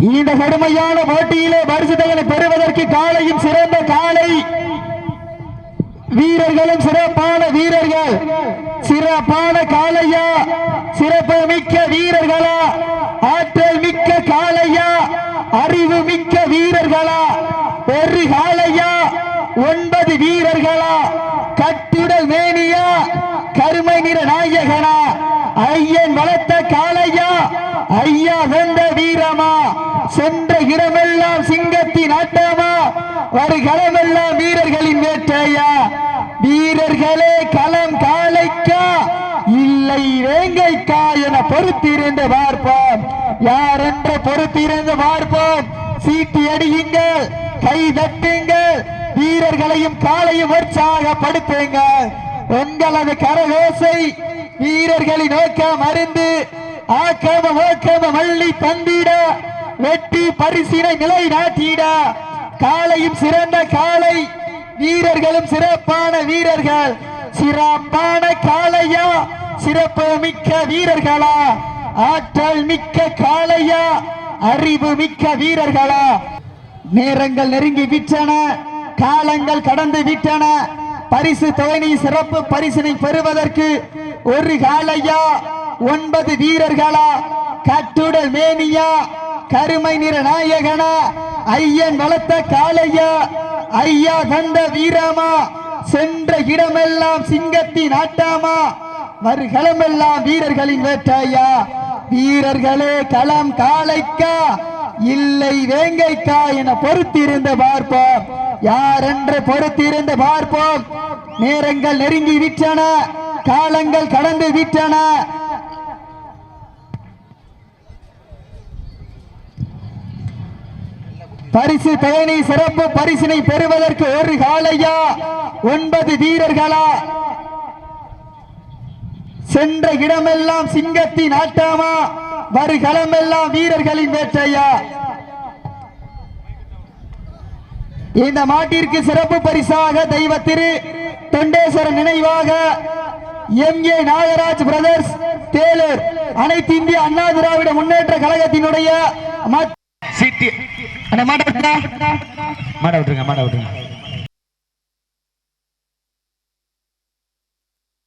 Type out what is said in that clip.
இந்த கடுமையான போட்டியிலே பரிசுகளை பெறுவதற்கு காலையின் சிறந்த காலை வீரர்களும் சிறப்பான வீரர்கள். சிறப்பான காலையா சிறப்பு மிக்க வீரர்களா? ஆற்றல் மிக்க காளையா? அறிவு மிக்க வீரர்களா? ஒரு காளையா? ஒன்பது வீரர்களா? கட்டுடல் மேனியா? கருமை நிற நாயகனா? ஐயன் வளர்த்த காளையா? ஐயா வெந்த வீரமா? சென்ற இடமெல்லாம் சிங்கத்தின் ஆட்டமா? வருகளமெல்லாம் வீரர்களின் வேட்டையா? வீரர்களே களம் காளைக்கா இல்லை வேங்கைக்கா என பொறுத்திருந்து பார்ப்போம். யார் என்ற பொறுத்திருந்து பார்ப்போம். சீட்டி அடியுங்கள் கை தட்டுங்கள் வீரர்களையும் காலையும் உற்சாகப்படுத்துங்கள். உங்களது கரகோசை வீரர்களின் நோக்கம் அறிந்து ஆக்கம ஓக்கம மல்லி தந்திட வெட்டி பரிசினை நிலை நாட்டிட காலையும் சிறந்த காலை வீரர்களும் சிறப்பான வீரர்கள். சிறப்பான காலையா சிறப்பு மிக்க வீரர்களா? ஆற்றல் மிக்க காளையா? அறிவு மிக்க வீரர்களா? நேரங்கள் நெருங்கி விட்டன காலங்கள் கடந்து விட்டன. பரிசு தொகையை சிறப்பு பரிசினை பெறுவதற்கு ஒரு காலையா ஒன்பது வீரர்களா? கட்டுடல் மேனியா? கருமை நிற நாயகனா ஐயன் வளர்த்த காளையா? ஐயா தந்த வீரமா? சென்ற இடமெல்லாம் சிங்கத்தின் ஆட்டாமா? வருகளமெல்லாம் வீரர்களின் வேட்டையா வீரர்களே களம் காளைக்கா? இல்லை வேங்கைக்கா என பொறுத்திருந்து பார்ப்போம். யார் என்று பொறுத்திருந்து பார்ப்போம்? நேரங்கள் நெருங்கி விட்டன. காலங்கள் கடந்து விட்டன. பரிசு பயணி சிறப்பு பரிசினை பெறுவதற்கு ஒரு காலையா? ஒன்பது வீரர்களா? சென்ற இடமெல்லாம் சிங்கத்தின் ஆட்டாமா? வருகளமெல்லாம் வீரர்களின் வேட்டையா? இந்த மாட்டிற்கு சிறப்பு பரிசாக தெய்வ திரு தொண்டேஸ்வரன் நினைவாக M. A. Nagaraj brothers Thelur அனைத்து இந்திய அண்ணா திராவிட முன்னேற்ற கழகத்தினுடைய மத்- சீட்டி அண்ணா, மாட விட்டுருங்க மாட விட்டுருங்க.